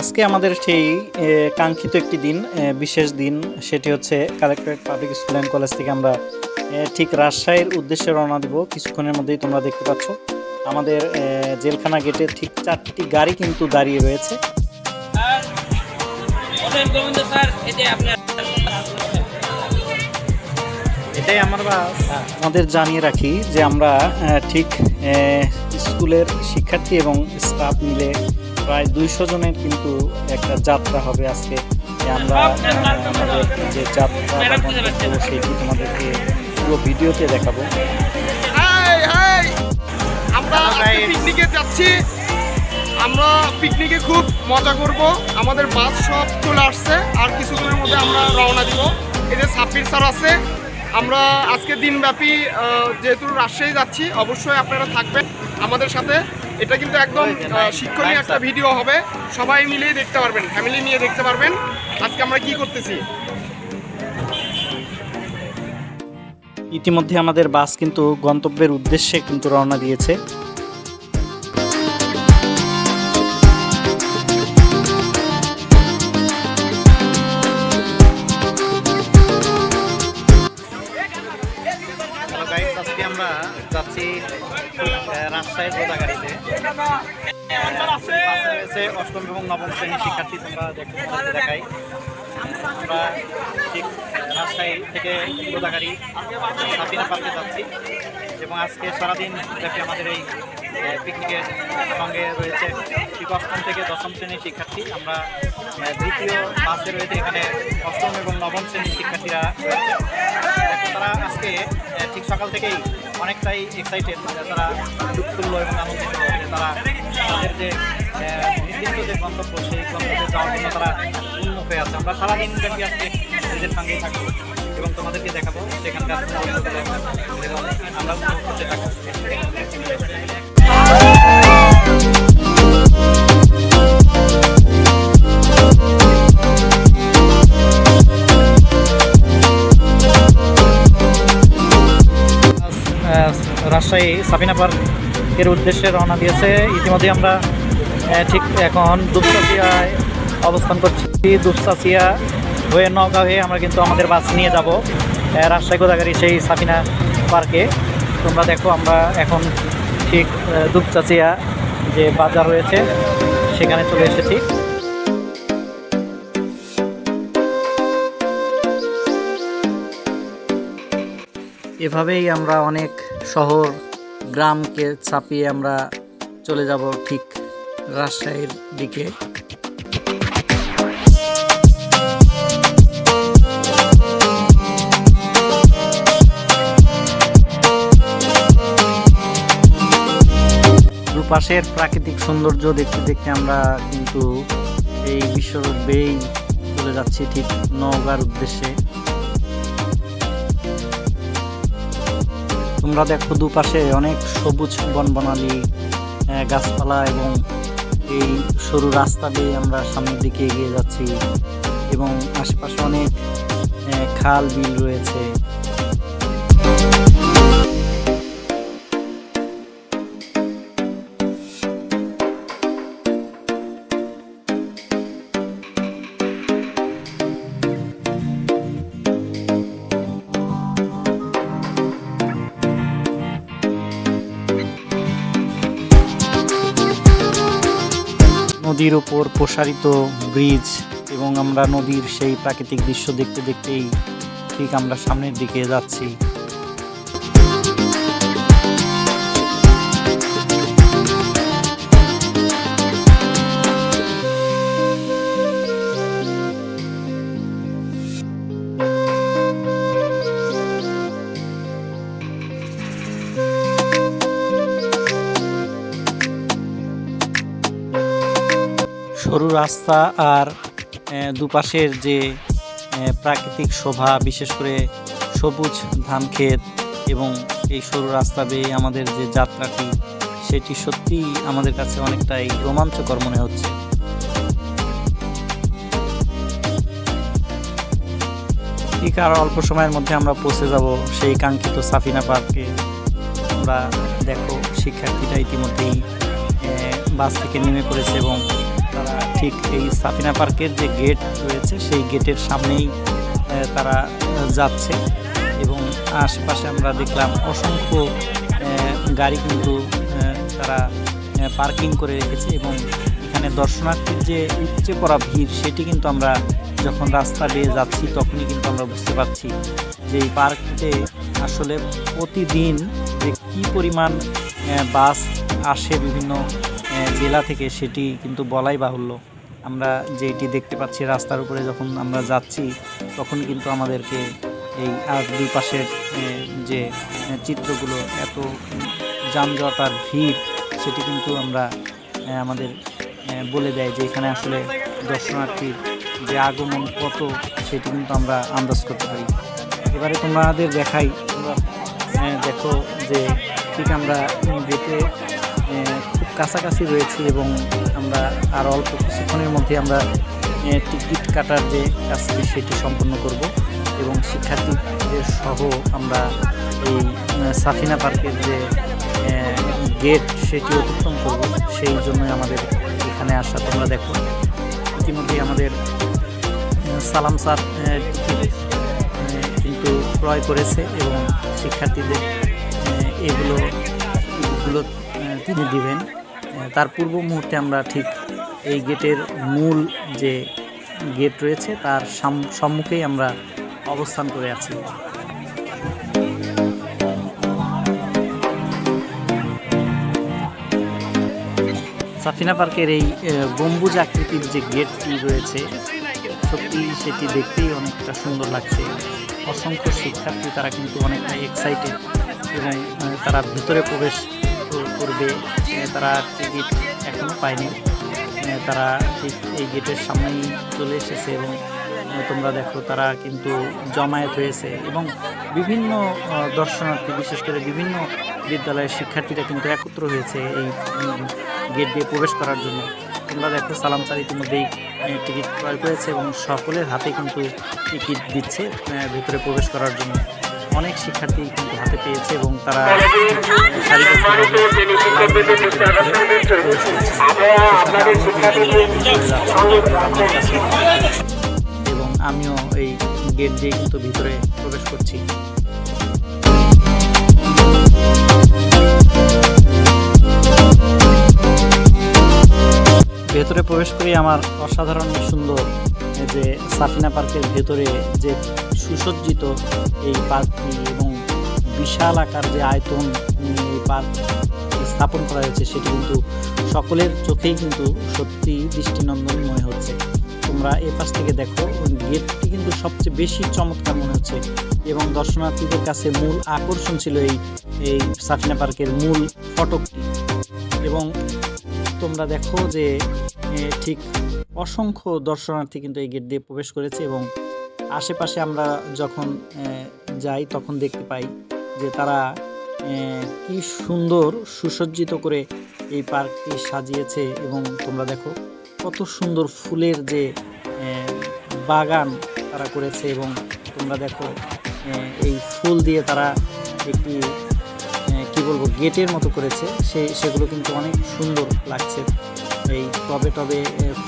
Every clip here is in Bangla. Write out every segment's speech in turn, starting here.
আজকে আমাদের সেই কাঙ্ক্ষিত একটি দিন বিশেষ দিন, সেটি হচ্ছে collectorate public school and college থেকে আমরা ঠিক রাজশাহীর উদ্দেশ্যে রওনা দেব। কিছুক্ষণের মধ্যেই তোমরা দেখতে পাচ্ছ, আমাদের জেলখানা গেটে ঠিক চারটি গাড়ি কিন্তু দাঁড়িয়ে রয়েছে। এটাই আমার আমাদের জানিয়ে রাখি যে আমরা ঠিক স্কুলের শিক্ষার্থী এবং স্টাফ মিলে প্রায় দুইশো জনের কিন্তু একটা যাত্রা হবে আজকে। আমরা আমাদের যে যাত্রা সেটি তোমাদেরকে পুরো ভিডিওতে দেখাবো। আমরা পিকনিকে যাচ্ছি। আমরা পিকনিকে খুব মজা করব। আমাদের বাস সব চলে আসছে। আর কিছুদিনের মধ্যে আমরা রওনা দিব। এই যে সাব্বির স্যার আছে। আমরা আজকে দিনব্যাপী যেহেতু রাজশাহী যাচ্ছি অবশ্যই আপনারা থাকবেন আমাদের সাথে। এটা কিন্তু একদম শিক্ষণীয় একটা ভিডিও হবে। সবাই মিলেই দেখতে পারবেন ফ্যামিলি নিয়ে দেখতে পারবেন। আজকে আমরা কি করতেছি? ইতিমধ্যে আমাদের বাস কিন্তু গন্তব্যের উদ্দেশ্যে কিন্তু রওনা দিয়েছে। রাজশাহীর গোদাগাড়িতে। রয়েছে অষ্টম এবং নবম শ্রেণির শিক্ষার্থী, তোমরা দেখতে দেখাই আমরা ঠিক রাজশাহী থেকে গোদাগাড়ি সাবিনা পার্কে যাচ্ছি। এবং আজকে সারাদিন ব্যাপী আমাদের এই পিকনিকের সঙ্গে রয়েছে ঠিক থেকে দশম শ্রেণির শিক্ষার্থী। আমরা দ্বিতীয় বাসে রয়েছে এখানে অষ্টম এবং নবম শ্রেণির শিক্ষার্থীরা তারা আজকে ঠিক সকাল থেকেই অনেকটাই এক্সাইটেড তারা উৎফুল্ল এবং আনন্দিত তারা তাদের যে নির্দিষ্ট যে গন্তব্য, সেই গন্তব্যে যাওয়ার জন্য তারা উন্মুখ হয়ে আছে। আমরা সারাদিন ব্যাপী আজকে এদের সঙ্গেই থাকব এবং তোমাদেরকে দেখাবো সেখানকার আমরা রাজশাহী সাবিনা পার্কের উদ্দেশ্যে রওনা দিয়েছে। ইতিমধ্যে আমরা ঠিক এখন দুপচাচিয়ায় অবস্থান করছি। দুপচাচিয়া হয়ে, নওগাঁ হয়ে আমরা কিন্তু আমাদের বাস নিয়ে যাব রাজশাহী গোদাগাড়ি সেই সাবিনা পার্কে। তোমরা দেখো আমরা এখন ঠিক দুপচাচিয়া যে বাজার রয়েছে, সেখানে চলে এসেছি। এভাবেই আমরা অনেক শহর, গ্রামকে ছাপিয়ে আমরা চলে যাব ঠিক রাজশাহীর দিকে। দুপাশের প্রাকৃতিক সৌন্দর্য দেখতে দেখতে আমরা কিন্তু এই বিশ্বরোড বেয়েই চলে যাচ্ছি ঠিক নওগাঁর উদ্দেশ্যে। তোমরা দেখো দুপাশে অনেক সবুজ বনবনালি গাছপালা এবং এই সরু রাস্তা দিয়ে আমরা সামনের দিকে এগিয়ে যাচ্ছি এবং আশেপাশে অনেক খাল, বিল রয়েছে। নদীর ওপর প্রসারিত ব্রিজ এবং আমরা নদীর সেই প্রাকৃতিক দৃশ্য দেখতে দেখতেই ঠিক আমরা সামনের দিকে যাচ্ছি। সরু রাস্তা আর দুপাশের যে প্রাকৃতিক শোভা, বিশেষ করে সবুজ ধান ক্ষেত এবং এই সরু রাস্তা বেয়ে আমাদের যে যাত্রাটি, সেটি সত্যিই আমাদের কাছে অনেকটাই রোমাঞ্চকর মনে হচ্ছে। ঠিক আর অল্প সময়ের মধ্যে আমরা পৌঁছে যাব সেই কাঙ্ক্ষিত সাফিনা পার্কে। আমরা দেখো শিক্ষার্থীরা ইতিমধ্যেই বাস থেকে নেমে পড়েছে এবং ঠিক এই সাফিনা পার্কের যে গেট রয়েছে, সেই গেটের সামনেই তারা যাচ্ছে এবং আশেপাশে আমরা দেখলাম অসংখ্য গাড়ি কিন্তু তারা পার্কিং করে রেখেছে এবং এখানে দর্শনার্থীর যে উপচে পড়া ভিড়, সেটি কিন্তু আমরা যখন রাস্তা দিয়ে যাচ্ছি, তখনই কিন্তু আমরা বুঝতে পারছি যে এই পার্কতে আসলে প্রতিদিন যে কী পরিমাণ বাস আসে বিভিন্ন জেলা থেকে সেটি কিন্তু বলাই বাহুল্য। আমরা যেটি দেখতে পাচ্ছি রাস্তার উপরে যখন আমরা যাচ্ছি, তখন কিন্তু আমাদেরকে এই আর দুই পাশের যে চিত্রগুলো এত যানজট আর ভিড়, সেটি কিন্তু আমরা আমাদের বলে দেয় যে এখানে আসলে দর্শনার্থীর যে আগমন কত, সেটি কিন্তু আমরা আন্দাজ করতে পারি। এবারে তোমাদের দেখাই, তোমরা দেখো যে ঠিক আমরা খুব কাছাকাছি রয়েছি এবং আমরা আর অল্প কিছুক্ষণের মধ্যে আমরা টিকিট কাটার যে কাজটি সেটি সম্পন্ন করব এবং শিক্ষার্থীদের সহ আমরা এই সাফিনা পার্কের যে গেট সেটি অতিক্রম করব। সেই জন্য আমাদের এখানে আসা তোমরা দেখো। ইতিমধ্যেই আমাদের সালাম স্যার কিন্তু ক্রয় করেছে এবং শিক্ষার্থীদের এগুলো এগুলো তিনি দিবেন। তার পূর্ব মুহূর্তে আমরা ঠিক এই গেটের মূল যে গেট রয়েছে, তার সাম- সম্মুখেই আমরা অবস্থান করে আছি। সাফিনা পার্কের এই গম্বুজ আকৃতির যে গেটটি রয়েছে, সত্যি সেটি দেখতেই অনেকটা সুন্দর লাগছে। অসংখ্য শিক্ষার্থী তারা কিন্তু অনেকটা এক্সাইটেড এবং তারা ভিতরে প্রবেশ করবে তারা টিকিট এখনও পায়নি। তারা ঠিক এই গেটের সামনেই চলে এসেছে এবং তোমরা দেখো তারা কিন্তু জমায়েত হয়েছে এবং বিভিন্ন দর্শনার্থী, বিশেষ করে বিভিন্ন বিদ্যালয়ের শিক্ষার্থীরা কিন্তু একত্র হয়েছে এই গেট দিয়ে প্রবেশ করার জন্য। তোমরা দেখো সালাম স্যার ইতিমধ্যেই টিকিট ক্রয় করেছে এবং সকলের হাতে কিন্তু টিকিট দিচ্ছে ভেতরে প্রবেশ করার জন্য। অনেক শিক্ষার্থী কিন্তু হাতে পেয়েছে এবং তারা। এবং আমিও এই গেট দিয়ে কিন্তু ভিতরে প্রবেশ করছি ভেতরে প্রবেশ করে আমার অসাধারণ সুন্দর যে সাফিনা পার্কের ভেতরে যে সুসজ্জিত এই পার্কটি এবং বিশাল আকার যে আয়তন এই পার্ক স্থাপন করা হয়েছে, সেটি কিন্তু সকলের চোখেই কিন্তু সত্যি দৃষ্টিনন্দনময় হচ্ছে। তোমরা এ পাশ থেকে দেখো গেটটি কিন্তু সবচেয়ে বেশি চমৎকার মনে হচ্ছে এবং দর্শনার্থীদের কাছে মূল আকর্ষণ ছিল এই এই সাফিনা পার্কের মূল ফটকটি। এবং তোমরা দেখো যে ঠিক অসংখ্য দর্শনার্থী কিন্তু এই গেট দিয়ে প্রবেশ করেছে এবং আশেপাশে আমরা যখন যাই তখন দেখতে পাই যে তারা কি সুন্দর সুসজ্জিত করে এই পার্কটি সাজিয়েছে এবং তোমরা দেখো কত সুন্দর ফুলের যে বাগান তারা করেছে এবং তোমরা দেখো এই ফুল দিয়ে তারা একটি কি বলব, গেটের মতো করেছে। সেই সেগুলো কিন্তু অনেক সুন্দর লাগছে। এই টবে টবে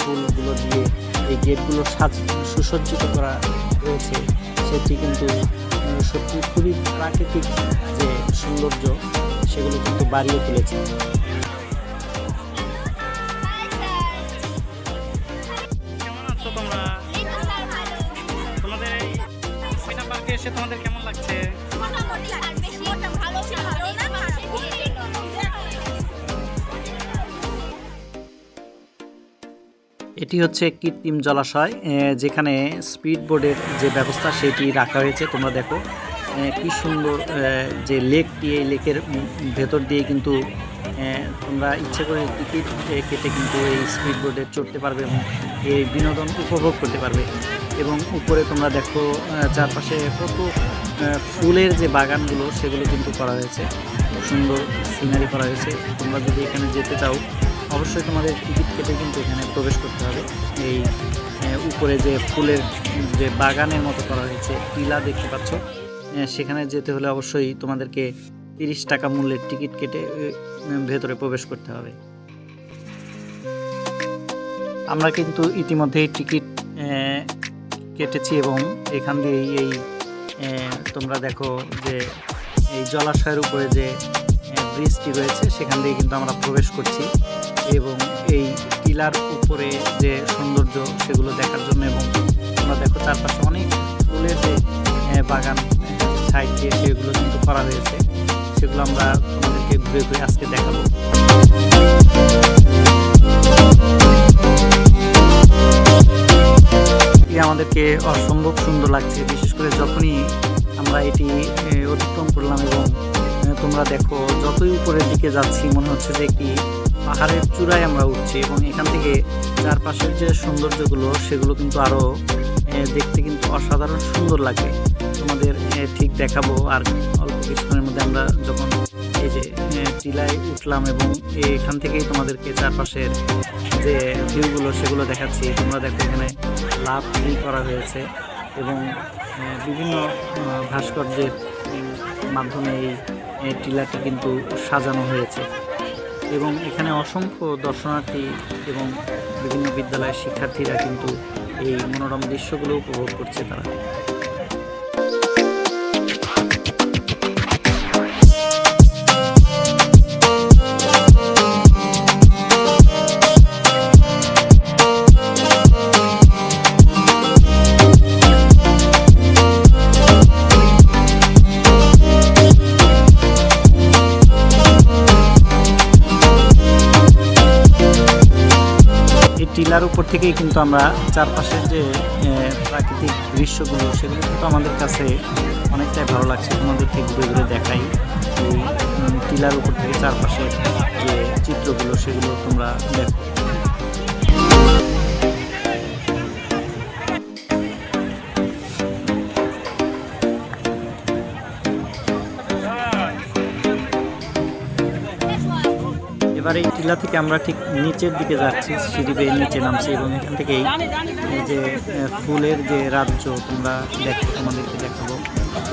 ফুলগুলো দিয়ে এই গেটগুলো সাজ সুসজ্জিত করা রয়েছে। সেটি কিন্তু সত্যি খুবই প্রাকৃতিক যে সৌন্দর্য সেগুলো কিন্তু বাড়িয়ে তুলেছে। কেমন আছো তোমরা? তোমাদের এই পার্কে এসে তোমাদের কেমন লাগছে? এটি হচ্ছে কৃত্রিম জলাশয় যেখানে স্পিড বোর্ডের যে ব্যবস্থা সেটি রাখা হয়েছে। তোমরা দেখো কি সুন্দর যে লেকটি, এই লেকের ভেতর দিয়ে কিন্তু তোমরা ইচ্ছে করে টিকিট কেটে কিন্তু এই স্পিড বোর্ডে চড়তে পারবে এবং এই বিনোদন উপভোগ করতে পারবে। এবং উপরে তোমরা দেখো চারপাশে কত ফুলের যে বাগানগুলো, সেগুলো কিন্তু করা হয়েছে। সুন্দর সিনারি করা হয়েছে। তোমরা যদি এখানে যেতে চাও অবশ্যই তোমাদের টিকিট কেটে কিন্তু এখানে প্রবেশ করতে হবে। এই উপরে যে ফুলের, যে বাগানের মতো করা হয়েছে, টিলা দেখতে পাচ্ছ। সেখানে যেতে হলে অবশ্যই তোমাদেরকে তিরিশ টাকা মূল্যের টিকিট কেটে ভেতরে প্রবেশ করতে হবে। আমরা কিন্তু ইতিমধ্যেই টিকিট কেটেছি এবং এখান দিয়েই এই তোমরা দেখো যে এই জলাশয়ের উপরে যে ব্রিজটি রয়েছে, সেখান দিয়ে কিন্তু আমরা প্রবেশ করছি। এবং এই টিলার উপরে যে সৌন্দর্য সেগুলো দেখার জন্য এবং তোমরা দেখো চারপাশে অনেক ফুলের যে বাগান, সাইড দিয়ে সেগুলো কিন্তু করা হয়েছে। সেগুলো আমরা তোমাদেরকে ঘুরে ঘুরে আজকে দেখাবো। আমাদেরকে অসম্ভব সুন্দর লাগছে, বিশেষ করে যখনই আমরা এটি অতিক্রম করলাম এবং তোমরা দেখো যতই উপরের দিকে যাচ্ছি, মনে হচ্ছে যে একটি পাহাড়ের চূড়ায় আমরা উঠছি এবং এখান থেকে চারপাশের যে সৌন্দর্যগুলো, সেগুলো কিন্তু আরও দেখতে কিন্তু অসাধারণ সুন্দর লাগে। তোমাদের ঠিক দেখাবো। আর অল্প কিছুক্ষণের মধ্যে আমরা যখন এই যে টিলায় উঠলাম এবং এখান থেকেই তোমাদেরকে চারপাশের যে ভিউগুলো, সেগুলো দেখাচ্ছি। তোমরা দেখো এখানে লাভ ট্রি করা হয়েছে এবং বিভিন্ন ভাস্কর্যের মাধ্যমে এই টিলাটি কিন্তু সাজানো হয়েছে। এবং এখানে অসংখ্য দর্শনার্থী এবং বিভিন্ন বিদ্যালয়ের শিক্ষার্থীরা কিন্তু এই মনোরম দৃশ্যগুলো উপভোগ করছে তারা। টিলার উপর থেকেই কিন্তু আমরা চারপাশের যে প্রাকৃতিক দৃশ্যগুলো, সেগুলো কিন্তু আমাদের কাছে অনেকটাই ভালো লাগছে। তোমাদেরকে ঘুরে ঘুরে দেখাই। টিলার উপর থেকে চারপাশের যে চিত্রগুলো, সেগুলো তোমরা দেখো। এবার এই টিলা থেকে আমরা ঠিক নিচের দিকে যাচ্ছি, সিঁড়ি বেয়ে নিচে নামছি এবং এখান থেকেই এই যে ফুলের যে রাজ্য তোমরা দেখো, তোমাদেরকে দেখাবো।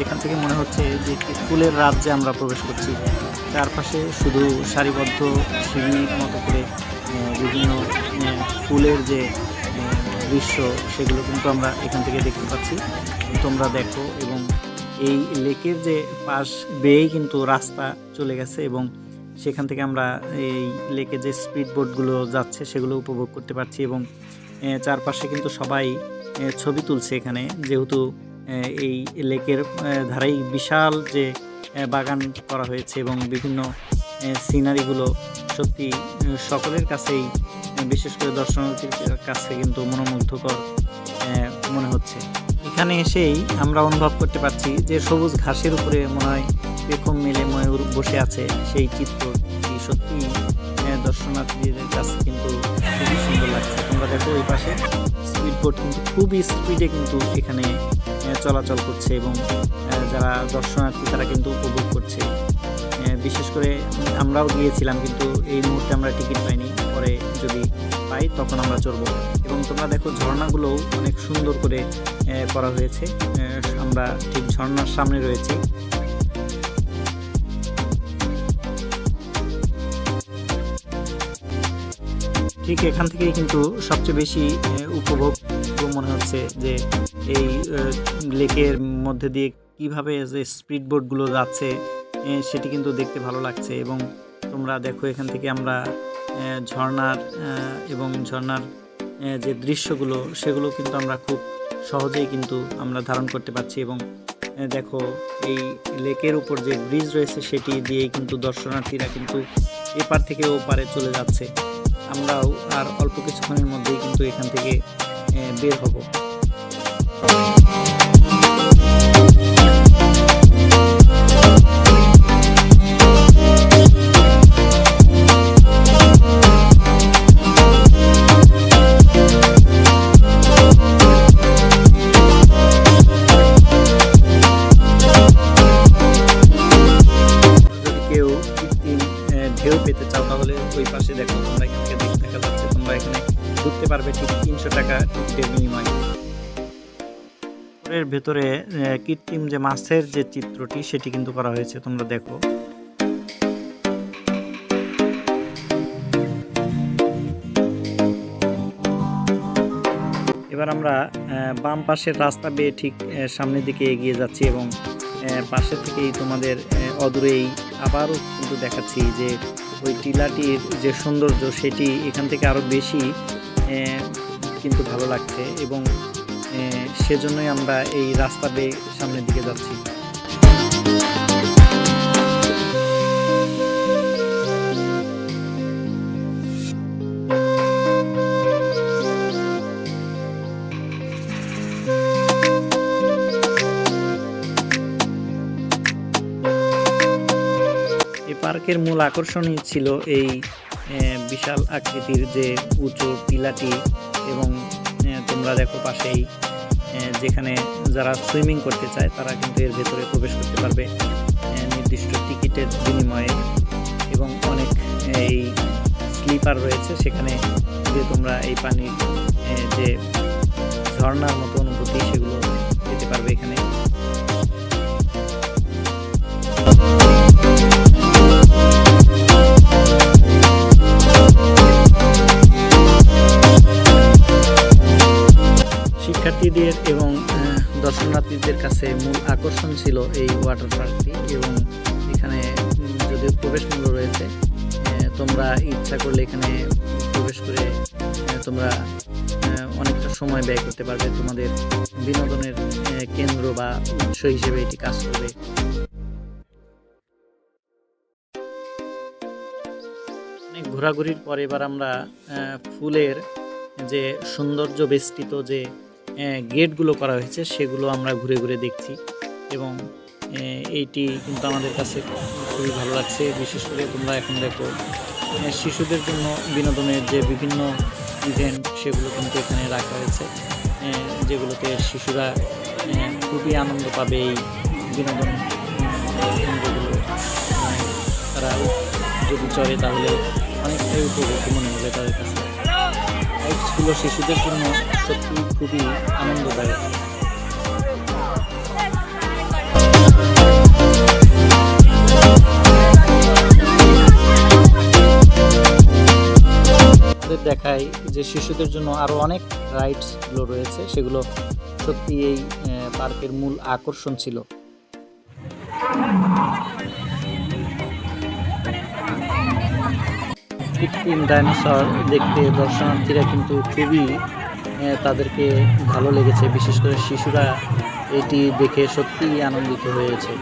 এখান থেকে মনে হচ্ছে যে ফুলের রাজ্যে আমরা প্রবেশ করছি। চারপাশে শুধু সারিবদ্ধ সিঁড়ির মতো করে বিভিন্ন ফুলের যে দৃশ্য সেগুলো কিন্তু আমরা এখান থেকে দেখতে পাচ্ছি। তোমরা দেখো এবং এই লেকের যে পাশ বেয়েই কিন্তু রাস্তা চলে গেছে এবং সেখান থেকে আমরা এই লেকে যে স্পিড বোটগুলো যাচ্ছে, সেগুলো উপভোগ করতে পারছি এবং চারপাশে কিন্তু সবাই ছবি তুলছে এখানে। যেহেতু এই লেকের ধারেই বিশাল যে বাগান করা হয়েছে এবং বিভিন্ন সিনারিগুলো সত্যি সকলের কাছেই বিশেষ করে দর্শনার্থীর কাছে কিন্তু মনোমুগ্ধকর মনে হচ্ছে। এখানে এসেই আমরা অনুভব করতে পারছি যে সবুজ ঘাসের উপরে মনে হয় পেখম মেলে ময়ূর বসে আছে সেই চিত্রটি সত্যি? দর্শনার্থীদের কাছে কিন্তু খুবই সুন্দর লাগছে। তোমরা দেখো ওই পাশে স্পিড কিন্তু খুবই স্পিডে কিন্তু এখানে চলাচল করছে এবং যারা দর্শনার্থী তারা কিন্তু উপভোগ করছে। বিশেষ করে আমরাও গিয়েছিলাম কিন্তু এই মুহূর্তে আমরা টিকিট পাইনি। পরে যদি পাই তখন আমরা চড়বো। এবং তোমরা দেখো ঝর্ণাগুলোও অনেক সুন্দর করে করা হয়েছে। আমরা ঠিক ঝর্ণার সামনে রয়েছি। ঠিক এখান থেকেই কিন্তু সবচেয়ে বেশি উপভোগ মনে হচ্ছে যে এই লেকের মধ্যে দিয়ে কীভাবে যে স্পিড বোটগুলো যাচ্ছে সেটি কিন্তু দেখতে ভালো লাগছে। এবং তোমরা দেখো এখান থেকে আমরা আহ, এবং ঝর্ণার আহ, যে দৃশ্যগুলো সেগুলো কিন্তু আমরা খুব সহজেই কিন্তু আমরা ধারণ করতে পারছি। এবং দেখো এই লেকের উপর যে ব্রিজ রয়েছে সেটি দিয়েই কিন্তু দর্শনার্থীরা কিন্তু এপার থেকে ওপারে চলে যাচ্ছে। আমরাও আর অল্প কিছুক্ষণের মধ্যেই কিন্তু এখান থেকে বের হব। ভেতরে কৃত্রিম যে মাছের যে চিত্রটি, সেটি কিন্তু করা হয়েছে। তোমরা দেখো। এবার আমরা বাম পাশের রাস্তা বেয়ে ঠিক সামনের দিকে এগিয়ে যাচ্ছি এবং পাশে থেকেই তোমাদের অদূরেই আবারও কিন্তু দেখাচ্ছি যে ওই টিলাটির যে সৌন্দর্য, সেটি এখান থেকে আরও বেশি কিন্তু ভালো লাগছে এবং সেজন্যই আমরা এই রাস্তা বেয়ে সামনের দিকে যাচ্ছি। পার্কের মূল আকর্ষণই ছিল এই বিশাল আকৃতির যে উঁচু টিলাটি এবং তোমরা দেখো পাশেই যেখানে যারা সুইমিং করতে চায় তারা কিন্তু এর ভেতরে প্রবেশ করতে পারবে নির্দিষ্ট টিকিটের বিনিময়ে। এবং অনেক, এই, স্লিপার রয়েছে সেখানে যে তোমরা এই পানির যে ঝর্ণার মতো অনুভূতি সেগুলো পেতে পারবে এখানে। শিক্ষার্থীদের এবং দর্শনার্থীদের কাছে মূল আকর্ষণ ছিল এই ওয়াটার পার্কটি এবং এখানে যদিও প্রবেশ মূল্য রয়েছে তোমরা ইচ্ছা করলে এখানে প্রবেশ করে তোমরা অনেকটা সময় ব্যয় করতে পারবে তোমাদের বিনোদনের কেন্দ্র বা উৎস হিসেবে এটি কাজ করবে। ঘোরাঘুরির পর এবার আমরা ফুলের যে সৌন্দর্য বেষ্টিত যে গেটগুলো করা হয়েছে, সেগুলো আমরা ঘুরে ঘুরে দেখছি এবং এইটি কিন্তু আমাদের কাছে খুবই ভালো লাগছে। বিশেষ করে তোমরা এখন দেখো শিশুদের জন্য বিনোদনের যে বিভিন্ন ইভেন্ট সেগুলো কিন্তু এখানে রাখা হয়েছে। যেগুলোতে শিশুরা খুবই আনন্দ পাবে এই বিনোদন তারা যদি চলে তাহলে অনেকটাই উপভোগ্য মনে হবে তাদের কাছে। রাইডসগুলো শিশুদের জন্য সত্যি খুবই আনন্দদায়ক। দেখায় যে শিশুদের জন্য আরও অনেক রাইডসগুলো রয়েছে, সেগুলো সত্যি এই পার্কের মূল আকর্ষণ ছিল। কৃত্রিম ডাইনোসর দেখতে দর্শনার্থীরা কিন্তু খুবই তাদেরকে ভালো লেগেছে। বিশেষ করে শিশুরা এটি দেখে সত্যিই আনন্দিত হয়েছে।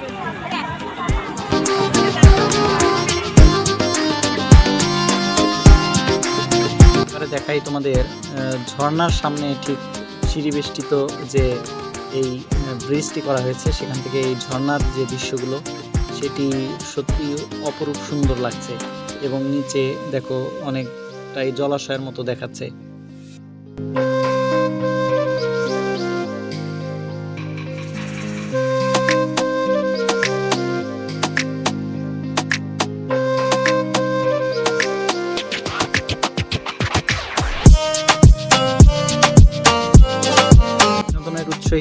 দেখাই তোমাদের আহ, ঝর্ণার সামনে ঠিক সিঁড়ি বেষ্টিত যে এই ব্রিজটি করা হয়েছে সেখান থেকে এই ঝর্ণার যে দৃশ্যগুলো সেটি সত্যি অপরূপ সুন্দর লাগছে এবং নিচে দেখো অনেকটাই জলাশয়ের মতো দেখাচ্ছে।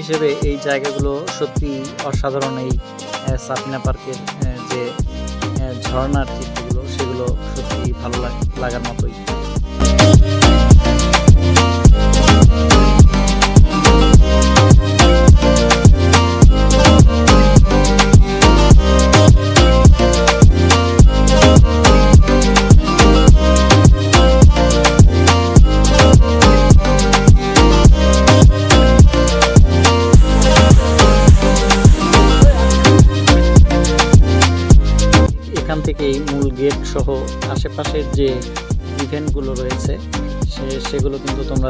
হিসেবে এই জায়গাগুলো সত্যি অসাধারণ এই সাপিনা পার্কের যে ঝর্ণার চিত্রগুলো, সেগুলো সত্যি ভালো লাগ- লাগার মতোই।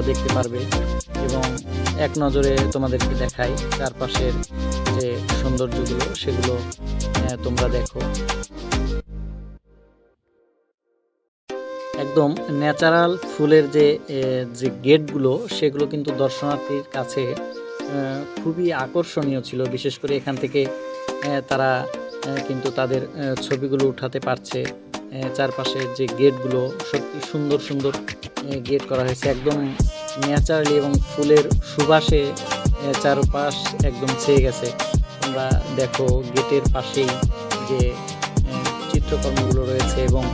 দেখতে পারবে এবং এক নজরে তোমাদেরকে দেখাই চারপাশের যে সৌন্দর্যগুলো, সেগুলো তোমরা দেখো। একদম ন্যাচারাল ফুলের যে যে গেটগুলো, সেগুলো কিন্তু দর্শনার্থীর কাছে খুবই আকর্ষণীয় ছিল। বিশেষ করে এখান থেকে তারা কিন্তু তাদের ছবিগুলো উঠাতে পারছে। চারপাশের যে গেটগুলো সত্যি সুন্দর সুন্দর গেট করা হয়েছে। একদম ন্যাচারালি এবং ফুলের সুবাসে চারপাশ একদম ছেয়ে গেছে। তোমরা দেখো গেটের পাশেই যে চিত্রকর্মগুলো রয়েছে এবং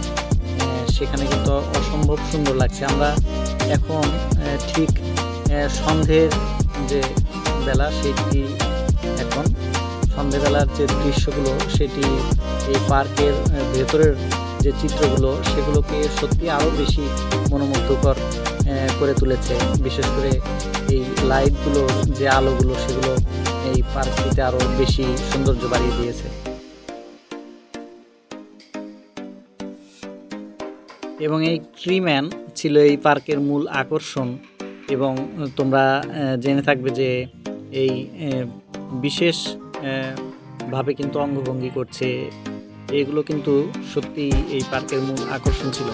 সেখানে কিন্তু অসম্ভব সুন্দর লাগছে। আমরা এখন ঠিক আহ, সন্ধ্যের যে বেলা সেটি এখন সন্ধ্যেবেলার যে দৃশ্যগুলো সেটি এই পার্কের ভেতরের যে চিত্রগুলো, সেগুলোকে সত্যি আরও বেশি মনোমুগ্ধকর করে তুলেছে। বিশেষ করে এই লাইটগুলোর যে আলোগুলো, সেগুলো এই পার্কটিতে আরও বেশি সৌন্দর্য বাড়িয়ে দিয়েছে। এবং এই ট্রিম্যান ছিল এই পার্কের মূল আকর্ষণ এবং তোমরা জেনে থাকবে যে এই বিশেষ ভাবে কিন্তু অঙ্গভঙ্গি করছে এগুলো কিন্তু সত্যি এই পার্কের মূল আকর্ষণ ছিল।